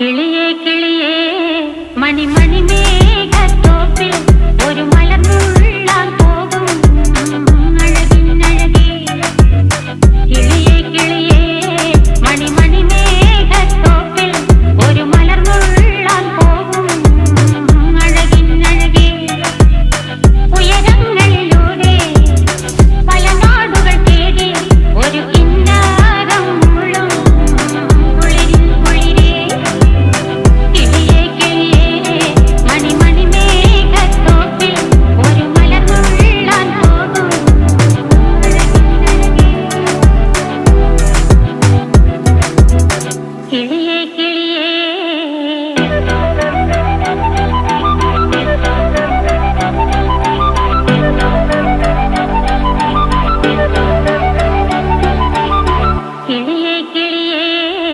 കിളിയേ കിളിയേ കിളിയേ കിളിയേ.